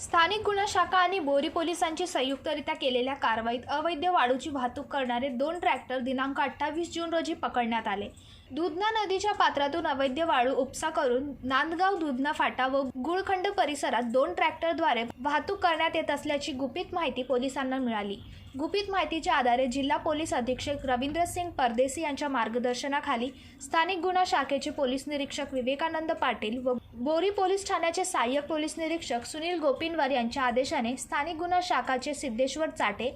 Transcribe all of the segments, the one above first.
स्थानिक गुन्हा शाखा आणि बोरी पोलिसांची संयुक्तरित्या केलेल्या कारवाईत अवैध वाळूची वाहतूक करणारे दोन ट्रॅक्टर दिनांक अठ्ठावीस जून रोजी पकडण्यात आले. दुधना नदीच्या पात्रातून अवैध वाळू उपसा करून नांदगाव दुधना फाटा व गुळखंड परिसरात दोन ट्रॅक्टरद्वारे वाहतूक करण्यात येत असल्याची गुपित माहिती पोलिसांना मिळाली. गुपित माहितीच्या आधारे जिल्हा पोलीस अधीक्षक रवींद्र सिंग परदेसी यांच्या मार्गदर्शनाखाली स्थानिक गुन्हा शाखेचे पोलीस निरीक्षक विवेकानंद पाटील व बोरी पोलीस ठाण्याचे सहाय्यक पोलीस निरीक्षक सुनील गोपिनवार यांच्या आदेशाने स्थानिक गुन्हा शाखाचे सिद्धेश्वर चाटे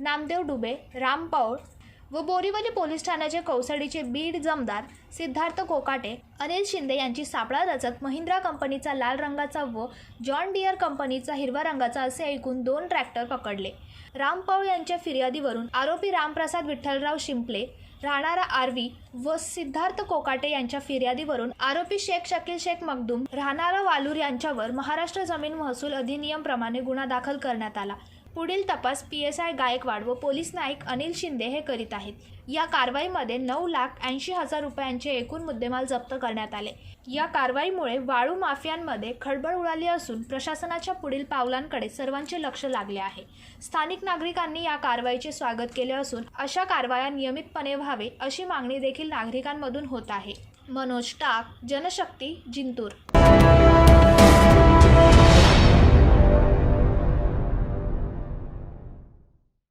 नामदेव डुबे राम पौळ व बोरीवली पोलीस ठाण्याचे कौसडीचे बीड जमदार सिद्धार्थ कोकाटे अनिल शिंदे यांची सापळा रचत महिंद्रा कंपनीचा लाल रंगाचा व जॉन डिअर कंपनीचा हिरवा रंगाचा असे ऐकून दोन ट्रॅक्टर पकडले. राम यांच्या फिर्यादीवरून आरोपी रामप्रसाद विठ्ठलराव शिंपले राहणारा आरवी व सिद्धार्थ कोकाटे यांच्या फिर्यादीवरून आरोपी शेख शकील शेख मखदूम राहणारा वालूर यांच्यावर महाराष्ट्र जमीन महसूल अधिनियम प्रमाणे गुन्हा दाखल करण्यात आला. पुढील तपास पी एस आय गायकवाड व पोलीस नाईक अनिल शिंदे हे करीत आहेत. या कारवाईमध्ये नऊ लाख ऐंशी हजार रुपयांचे एकूण मुद्देमाल जप्त करण्यात आले. या कारवाईमुळे वाळू माफियांमध्ये खळबळ उडाली असून प्रशासनाच्या पुढील पावलांकडे सर्वांचे लक्ष लागले आहे. स्थानिक नागरिकांनी या कारवाईचे स्वागत केले असून अशा कारवाया नियमितपणे व्हावे अशी मागणी देखील नागरिकांमधून होत आहे. मनोज टाक जनशक्ती जिंतूर.